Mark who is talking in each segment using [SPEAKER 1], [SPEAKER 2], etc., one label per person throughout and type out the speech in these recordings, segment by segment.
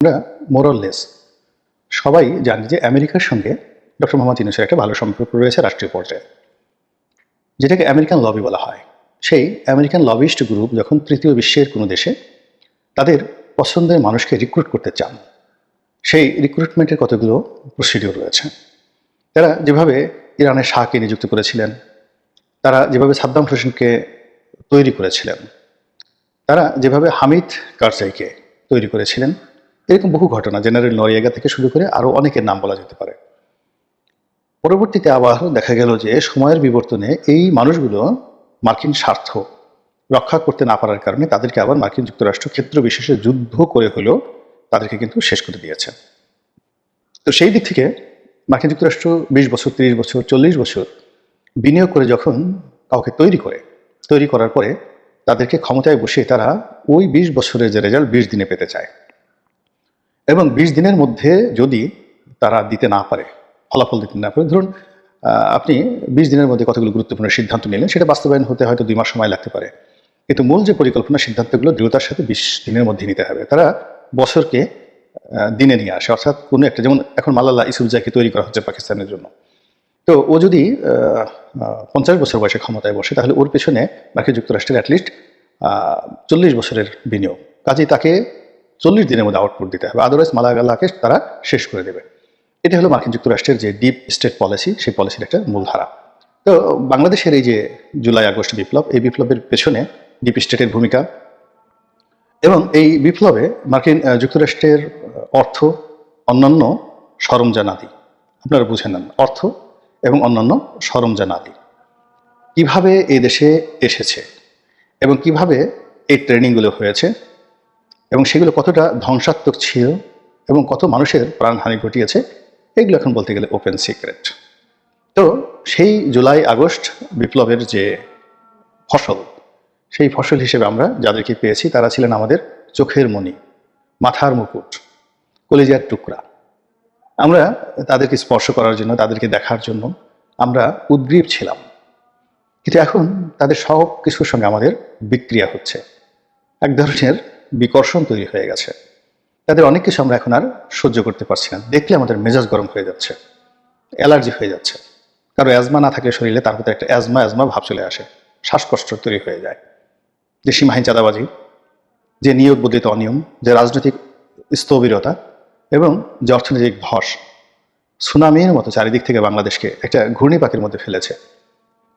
[SPEAKER 1] আমরা মোরললেস সবাই জানি যে আমেরিকার সঙ্গে ডক্টর মোহাম্মদ ইউনুসের একটা ভালো সম্পর্ক রয়েছে রাষ্ট্রীয় পর্যায়ে। যেটাকে আমেরিকান লবি বলা হয়। সেই আমেরিকান লবিস্ট গ্রুপ যখন তৃতীয় বিশ্বের কোনো দেশে তাদের পছন্দের মানুষকে রিক্রুট করতে চান, সেই রিক্রুটমেন্টের কতগুলো প্রসিডিওর রয়েছে। তারা যেভাবে ইরানের শাহকে নিযুক্ত করেছিলেন, তারা যেভাবে সাদ্দাম হোসেনকে তৈরি করেছিলেন, তারা যেভাবে হামিদ কারজাইকে তৈরি করেছিলেন এরকম বহু ঘটনা জেনারেল নরিয়াগা থেকে শুরু করে আরও অনেকের নাম বলা যেতে পারে। পরবর্তীতে আবার দেখা গেল যে সময়ের বিবর্তনে এই মানুষগুলো মার্কিন স্বার্থ রক্ষা করতে না পারার কারণে তাদেরকে আবার মার্কিন যুক্তরাষ্ট্র ক্ষেত্র বিশেষে যুদ্ধ করে হলেও তাদেরকে কিন্তু শেষ করে দিয়েছে। তো সেই দিক থেকে মার্কিন যুক্তরাষ্ট্র বিশ বছর, তিরিশ বছর, চল্লিশ বছর বিনিয়োগ করে যখন কাউকে তৈরি করে, তৈরি করার পরে তাদেরকে ক্ষমতায় বসিয়ে তারা ওই বিশ বছরের যে রেজাল্ট বিশ দিনে পেতে চায়। এবং বিশ দিনের মধ্যে যদি তারা দিতে না পারে, ফলাফল দিতে না পারে, ধরুন আপনি বিশ দিনের মধ্যে কতগুলো গুরুত্বপূর্ণ সিদ্ধান্ত নিলেন, সেটা বাস্তবায়ন হতে হয়তো দুই মাস সময় লাগতে পারে। কিন্তু মূল যে পরিকল্পনা সিদ্ধান্তগুলো দৃঢ়তার সাথে বিশ দিনের মধ্যে নিতে হবে। তারা বছরকে দিনে নিয়ে আসে। অর্থাৎ কোনো একটা, যেমন এখন মালালা ইসুফজাকে তৈরি করা হচ্ছে পাকিস্তানের জন্য। তো ও যদি পঞ্চাশ বছর বয়সে ক্ষমতায় বসে, তাহলে ওর পেছনে মার্কিন যুক্তরাষ্ট্রের অ্যাটলিস্ট চল্লিশ বছরের বিনিয়োগ। কাজেই তাকে চল্লিশ দিনের মধ্যে আউটপুট দিতে হবে। আদারওয়াইজ মালাগালাকে তারা শেষ করে দেবে। এটা হলো মার্কিন যুক্তরাষ্ট্রের যে ডিপ স্টেট পলিসি সেই পলিসির একটা মূলধারা। তো বাংলাদেশের এই যে জুলাই, আগস্ট বিপ্লব, এই বিপ্লবের পেছনে ডিপ স্টেটের ভূমিকা এবং এই বিপ্লবে মার্কিন যুক্তরাষ্ট্রের অর্থ অন্যান্য সরঞ্জানাদি আপনারা বুঝে নেন, অর্থ এবং অন্যান্য সরঞ্জানাদি কীভাবে এই দেশে এসেছে এবং কীভাবে এই ট্রেনিংগুলো হয়েছে? এবং সেগুলো কতটা ধ্বংসাত্মক ছিল এবং কত মানুষের প্রাণহানি ঘটিয়েছে, এগুলো এখন বলতে গেলে ওপেন সিক্রেট তো সেই জুলাই, আগস্ট বিপ্লবের যে ফসল, সেই ফসল হিসেবে আমরা যাদেরকে পেয়েছি, তারা ছিলেন আমাদের চোখের মণি মাথার মুকুট, কলিজার টুকরা। আমরা তাদেরকে স্পর্শ করার জন্য, তাদেরকে দেখার জন্য আমরা উদ্গ্রীব ছিলাম। কিন্তু এখন তাদের সব কিছুর সঙ্গে আমাদের বিক্রিয়া হচ্ছে। এক ধরনের বিকর্ষণ তৈরি হয়ে গেছে। তাদের অনেক কিছু আমরা এখন আর সহ্য করতে পারছি না। দেখলে আমাদের মেজাজ গরম হয়ে যাচ্ছে। অ্যালার্জি হয়ে যাচ্ছে। কারও অ্যাজমা না থাকলে শরীরে তার ভিতরে একটা অ্যাজমা অ্যাজমা ভাব চলে আসে। শ্বাসকষ্ট তৈরি হয়ে যায়। যে সীমাহীন চাঁদাবাজি, যে নিয়োগ বদলিত অনিয়ম, যে রাজনৈতিক স্থবিরতা এবং যে অর্থনৈতিক ধস, সুনামির মতো চারিদিক থেকে বাংলাদেশকে একটা ঘূর্ণিপাকের মধ্যে ফেলেছে।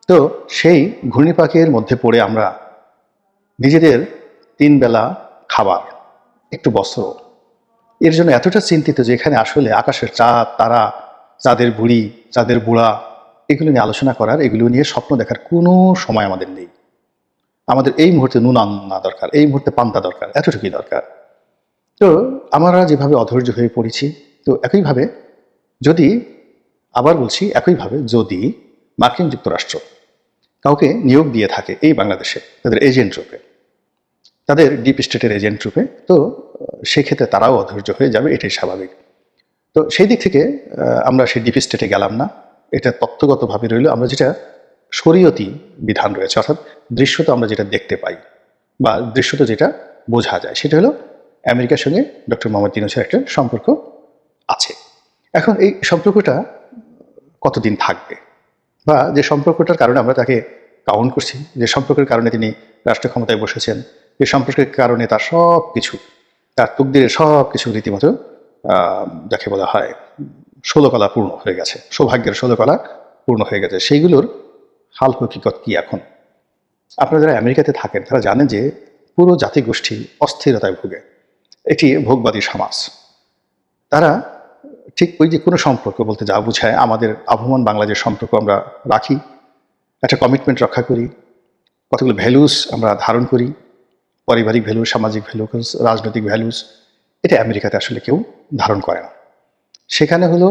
[SPEAKER 1] তো সেই ঘূর্ণিপাকের মধ্যে পড়ে আমরা নিজেদের তিন বেলা খাবার, একটু বস্ত্র। এর জন্য এতটা চিন্তিত যে এখানে আসলে আকাশের চাঁদ, তারা, চাঁদের বুড়ি, চাঁদের বুড়া, এগুলো নিয়ে আলোচনা করার, এগুলো নিয়ে স্বপ্ন দেখার কোনো সময় আমাদের নেই। আমাদের এই মুহূর্তে নুন আনা দরকার, এই মুহূর্তে পান্তা দরকার, এতটুকুই দরকার। তো আমরা যেভাবে অধৈর্য হয়ে পড়েছি, তো একইভাবে যদি, আবার বলছি একইভাবে যদি মার্কিন যুক্তরাষ্ট্র কাউকে নিয়োগ দিয়ে থাকে এই বাংলাদেশে, তাদের এজেন্ট রূপে তাদের ডিপ স্টেটের এজেন্ট রূপে, তো সেক্ষেত্রে তারাও অধৈর্য হয়ে যাবে, এটাই স্বাভাবিক। তো সেই দিক থেকে আমরা সেই ডিপ স্টেটে গেলাম না। এটা তত্ত্বগতভাবে রইল, আমরা যেটা শরীয়তি বিধান রয়েছে, অর্থাৎ দৃশ্যত আমরা যেটা দেখতে পাই, বা দৃশ্যত যেটা বোঝা যায়, সেটা হলো আমেরিকার সঙ্গে ডক্টর মোহাম্মদ ইউনুসের একটা সম্পর্ক আছে। এখন এই সম্পর্কটা কতদিন থাকবে? বা যে সম্পর্কটার কারণে আমরা তাকে কাউন্ট করছি, যে সম্পর্কের কারণে তিনি রাষ্ট্র ক্ষমতায় বসেছেন যে সম্পর্কের কারণে তার সব কিছু তার তকদিরের সব কিছু রীতিমতো যাকে বলা হয় ষোলকলা পূর্ণ হয়ে গেছে, সৌভাগ্যের ষোলকলা পূর্ণ হয়ে গেছে। সেইগুলোর হাল হকিকত কি এখন? আপনারা যারা আমেরিকাতে থাকেন, তারা জানেন যে পুরো জাতিগোষ্ঠী অস্থিরতায় ভুগে। এটি ভোগবাদী সমাজ। তারা ঠিক ওই যে কোনো সম্পর্ক বলতে যা বোঝায়, আমাদের আবহমান বাংলাদেশ সম্পর্ক আমরা রাখি, একটা কমিটমেন্ট রক্ষা করি, কতগুলো ভ্যালুস আমরা ধারণ করি পারিবারিক ভ্যালু সামাজিক ভ্যালু রাজনৈতিক ভ্যালুস এটা আমেরিকাতে আসলে কেউ ধারণ করে না। সেখানে হলো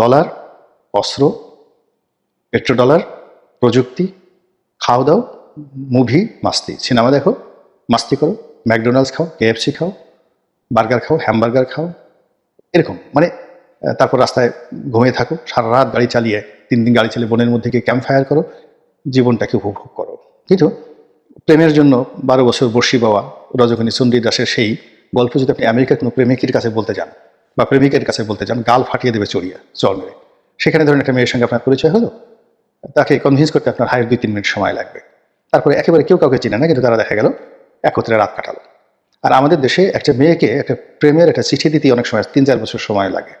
[SPEAKER 1] ডলার অস্ত্র পেট্রো ডলার প্রযুক্তি খাও দাও মুভি মাস্তি। সিনেমা দেখো, মাস্তি করো, ম্যাকডোনাল্ডস খাও কেএফসি খাও, বার্গার খাও হ্যামবার্গার খাও, এরকম। মানে তারপর রাস্তায় ঘুমিয়ে থাকো, সারা রাত গাড়ি চালিয়ে, তিন দিন গাড়ি চালিয়ে বনের মধ্যে গিয়ে ক্যাম্প ফায়ার করো, জীবনটাকে উপভোগ করো। কিন্তু প্রেমের জন্য বারো বছর বর্ষি বাবা রজনী চন্ডী দাসের সেই গল্প যদি আপনি আমেরিকার কোনো প্রেমিকের কাছে বলতে যান বা প্রেমিকের কাছে বলতে যান, গাল ফাটিয়ে দেবে চড়িয়া চর মেরে। সেখানে ধরুন একটা মেয়ের সঙ্গে আপনার পরিচয় হলো। তাকে কনভিন্স করতে আপনার হায়ের দুই তিন মিনিট সময় লাগবে। তারপরে একেবারে কেউ কাউকে চিনে না, কিন্তু তারা দেখা গেল, একত্রে রাত কাটালো। আর আমাদের দেশে একটা মেয়েকে একটা প্রেমের একটা চিঠি দিতে অনেক সময় তিন চার বছর সময় লাগে।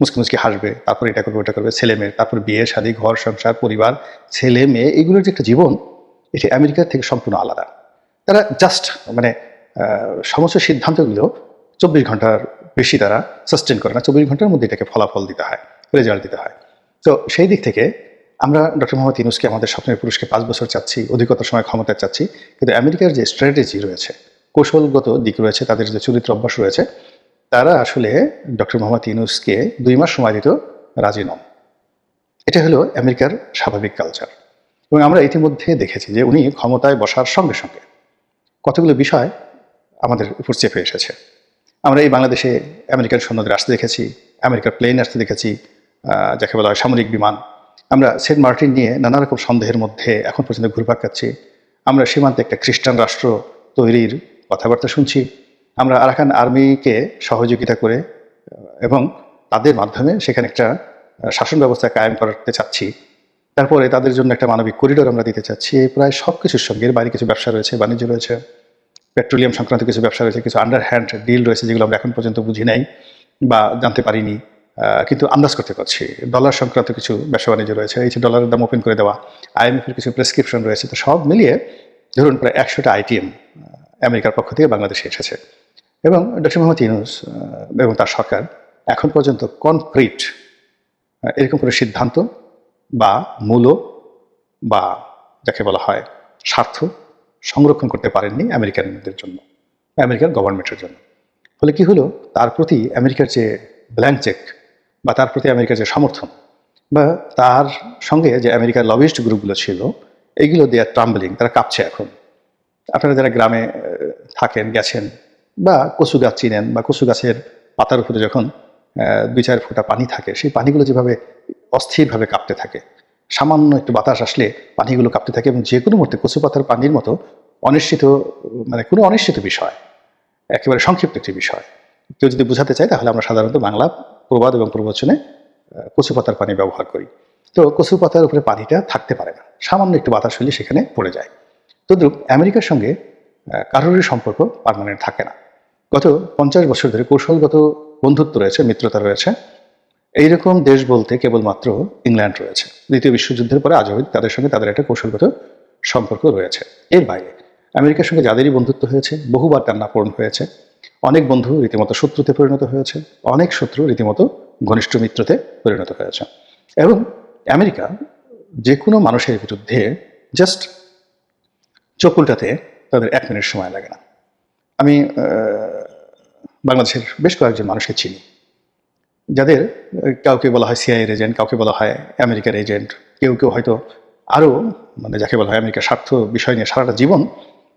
[SPEAKER 1] মুসকি মুসকি হাসবে, তারপরে এটা করবে, ওটা করবে, ছেলে মেয়ে, তারপর বিয়ে, শাদী, ঘর, সংসার, পরিবার, ছেলে, মেয়ে, এগুলোর যে একটা জীবন এটি আমেরিকার থেকে সম্পূর্ণ আলাদা। তারা জাস্ট মানে সমস্ত সিদ্ধান্তগুলো চব্বিশ ঘণ্টার বেশি তারা সাস্টেন করে না। চব্বিশ ঘণ্টার মধ্যে এটাকে ফলাফল দিতে হয় রেজাল্ট দিতে হয়। তো সেই দিক থেকে আমরা ডক্টর মোহাম্মদ ইনুসকে আমাদের স্বপ্নের পুরুষকে পাঁচ বছর চাচ্ছি, অধিকতর সময় ক্ষমতা চাচ্ছি, কিন্তু আমেরিকার যে স্ট্র্যাটেজি রয়েছে, কৌশলগত দিক রয়েছে, তাদের যে চরিত্র অভ্যাস রয়েছে, তারা আসলে ডক্টর মোহাম্মদ ইউনুসকে দুই মাস সময় দিত রাজি নন। এটা হলো আমেরিকার স্বাভাবিক কালচার এবং আমরা ইতিমধ্যে দেখেছি যে উনি ক্ষমতায় বসার সঙ্গে সঙ্গে কতগুলো বিষয় আমাদের উপর চেপে এসেছে। আমরা এই বাংলাদেশে আমেরিকান সৈন্যদের আসতে দেখেছি, আমেরিকার প্লেন আসতে দেখেছি যাকে বলা হয় সামরিক বিমান। আমরা সেন্ট মার্টিন নিয়ে নানা রকম সন্দেহের মধ্যে এখন পর্যন্ত ঘুরপাক খাচ্ছি। আমরা সীমান্তে একটা খ্রিস্টান রাষ্ট্র তৈরির কথাবার্তা শুনছি। আমরা আরাকান আর্মিকে সহযোগিতা করে, এবং তাদের মাধ্যমে সেখানে একটা শাসন ব্যবস্থা কায়েম করতে চাচ্ছি। তারপরে তাদের জন্য একটা মানবিক করিডোর আমরা দিতে চাচ্ছি। প্রায় সব কিছুর সঙ্গে বাইরে কিছু ব্যবসা রয়েছে, বাণিজ্য রয়েছে পেট্রোলিয়াম সংক্রান্ত কিছু ব্যবসা রয়েছে, কিছু আন্ডার হ্যান্ড ডিল রয়েছে যেগুলো আমরা এখন পর্যন্ত বুঝি নাই বা জানতে পারিনি। কিন্তু আন্দাজ করতে পারছি। ডলার সংক্রান্ত কিছু ব্যবসা বাণিজ্য রয়েছে, এই যে ডলারের দাম ওপেন করে দেওয়া আইএমএফের কিছু প্রেসক্রিপশন রয়েছে, তো সব মিলিয়ে ধরুন প্রায় একশোটা আইটিএম আমেরিকার পক্ষ থেকে বাংলাদেশে এসেছে। এবং ডক্টর মোহাম্মদ ইউনুস এবং তার সরকার এখন পর্যন্ত কনক্রিট এরকম কোনো সিদ্ধান্ত বা মূল বা যাকে বলা হয় স্বার্থ সংরক্ষণ করতে পারেননি আমেরিকানদের জন্য, আমেরিকান গভর্নমেন্টের জন্য। ফলে কি হলো? তার প্রতি আমেরিকার যে ব্ল্যাঙ্ক চেক বা তার প্রতি আমেরিকার যে সমর্থন বা তার সঙ্গে যে আমেরিকার লবিস্ট গ্রুপগুলো ছিল এইগুলো দেয়ার ট্রাম্বলিং তারা কাঁপছে এখন। আপনারা যারা গ্রামে থাকেন, গেছেন বা কচু গাছ চিনেন বা কচু গাছের পাতার উপরে যখন দুই চার ফোঁটা পানি থাকে, সেই পানিগুলো যেভাবে অস্থিরভাবে কাঁপতে থাকে, সামান্য একটু বাতাস আসলে পানিগুলো কাঁপতে থাকে এবং যে কোনো মুহূর্তে কচু পাতার পানির মতো অনিশ্চিত মানে কোনো অনিশ্চিত বিষয়, একেবারে সংক্ষিপ্ত একটি বিষয়। কেউ যদি বোঝাতে চায় তাহলে আমরা সাধারণত বাংলা প্রবাদ এবং প্রবচনে কচু পাতার পানি ব্যবহার করি। তো কচু পাতার উপরে পানিটা থাকতে পারে না, সামান্য একটু বাতাস হলে সেখানে পড়ে যায়। তদ্রুপ আমেরিকার সঙ্গে কারোরই সম্পর্ক পার্মানেন্ট থাকে না। গত পঞ্চাশ বছর ধরে কৌশলগত বন্ধুত্ব রয়েছে, মিত্রতা রয়েছে। এইরকম দেশ বলতে কেবলমাত্র ইংল্যান্ড রয়েছে। দ্বিতীয় বিশ্বযুদ্ধের পরে আজ অবধি তাদের সঙ্গে তাদের একটা কৌশলগত সম্পর্ক রয়েছে। এর বাইরে আমেরিকার সঙ্গে যাদেরই বন্ধুত্ব হয়েছে, বহুবার টান্নাপূরণ হয়েছে। অনেক বন্ধু রীতিমতো শত্রুতে পরিণত হয়েছে, অনেক শত্রু রীতিমতো ঘনিষ্ঠ মিত্রতে পরিণত হয়েছে। এবং আমেরিকা যে কোনো মানুষের বিরুদ্ধে জাস্ট চোখ উল্টাতে তাদের এক মিনিট সময় লাগে না। আমি বাংলাদেশের বেশ কয়েকজন মানুষকে চিনি। যাদের কাউকে বলা হয় সিআইয়ের এজেন্ট কাউকে বলা হয় আমেরিকার এজেন্ট কেউ কেউ হয়তো আরও মানে যাকে বলা হয় আমেরিকার স্বার্থ বিষয় নিয়ে সারাটা জীবন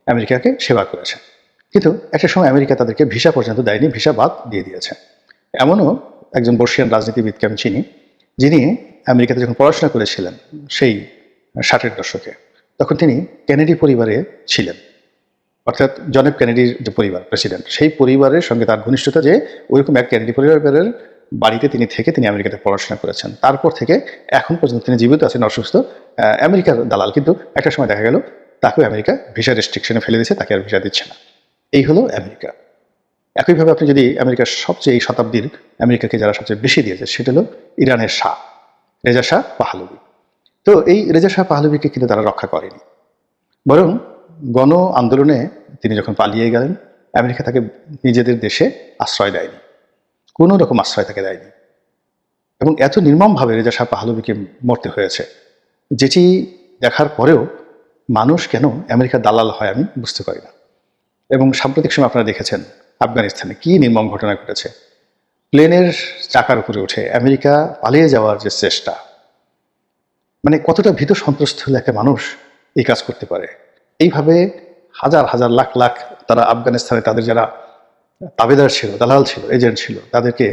[SPEAKER 1] আমেরিকাকে সেবা করেছে। কিন্তু একটা সময় আমেরিকা তাদেরকে ভিসা পর্যন্ত দেয়নি, ভিসা বাদ দিয়ে দিয়েছে। এমনও একজন বর্ষিয়ান রাজনীতিবিদকে আমি চিনি, যিনি আমেরিকাতে যখন পড়াশোনা করেছিলেন সেই ষাটের দশকে, তখন তিনি কেনেডি পরিবারে ছিলেন। অর্থাৎ জন এফ কেনেডির যে পরিবার প্রেসিডেন্ট সেই পরিবারের সঙ্গে তার ঘনিষ্ঠতা যে ওইরকম এক কেনেডি পরিবারের বাড়িতে তিনি থেকে তিনি আমেরিকাতে পড়াশোনা করেছেন। তারপর থেকে এখন পর্যন্ত তিনি জীবিত আছেন, অসুস্থ আমেরিকার দালাল। কিন্তু একটা সময় দেখা গেল, তাকেও আমেরিকা ভিসা রেস্ট্রিকশনে ফেলে দিয়েছে, তাকে আর ভিসা দিচ্ছে না। এই হলো আমেরিকা। একইভাবে আপনি যদি আমেরিকার সবচেয়ে এই শতাব্দীর আমেরিকাকে যারা সবচেয়ে বেশি দিয়েছে, সেটা হলো ইরানের শাহ, রেজা শাহ পাহলবি তো এই রেজা শাহ পাহলবিকে কিন্তু তারা রক্ষা করেনি। বরং গণ আন্দোলনে তিনি যখন পালিয়ে গেলেন, আমেরিকা তাকে নিজেদের দেশে আশ্রয় দেয়নি। কোনো রকম আশ্রয় তাকে দেয়নি। এবং এত নির্মমভাবে রেজা শাহ পাহলবিকে মরতে হয়েছে, যেটি দেখার পরেও মানুষ কেন আমেরিকার দালাল হয় আমি বুঝতে পারি না। এবং সাম্প্রতিক সময় আপনারা দেখেছেন আফগানিস্তানে কি নির্মম ঘটনা ঘটেছে। প্লেনের চাকার উপরে উঠে আমেরিকা পালিয়ে যাওয়ার যে চেষ্টা মানে কতটা ভীত সন্ত্রস্ত হলে একটা মানুষ এই কাজ করতে পারে? এইভাবে হাজার হাজার লাখ লাখ তারা আফগানিস্তানে তাদের যারা তাবেদার ছিল, দালাল ছিল, এজেন্ট ছিল, তাদেরকে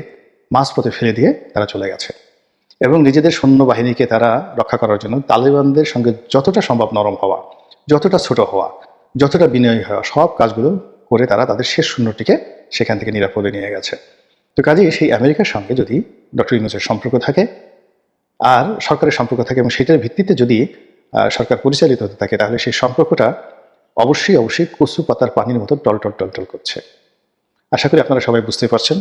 [SPEAKER 1] মাঝপথে ফেলে দিয়ে তারা চলে গেছে। এবং নিজেদের সৈন্যবাহিনীকে তারা রক্ষা করার জন্য তালেবানদের সঙ্গে যতটা সম্ভব নরম হওয়া, যতটা ছোট হওয়া, যতটা বিনয়ী হওয়া, সব কাজগুলো করে তারা তাদের শেষ শূন্যটিকে সেখান থেকে নিরাপদে নিয়ে গেছে। তো কাজেই সেই আমেরিকার সঙ্গে যদি ডক্টর ইউনুসের সম্পর্ক থাকে, আর সরকারের সম্পর্ক থাকে এবং সেটার ভিত্তিতে যদি সরকার পরিচালিত হতে থাকে, তাহলে সেই সম্পর্কটা অবশ্যই অবশ্যই কচু পাতার পানির মতো টল টল টল টল করছে। আশা করি আপনারা সবাই বুঝতে পারছেন।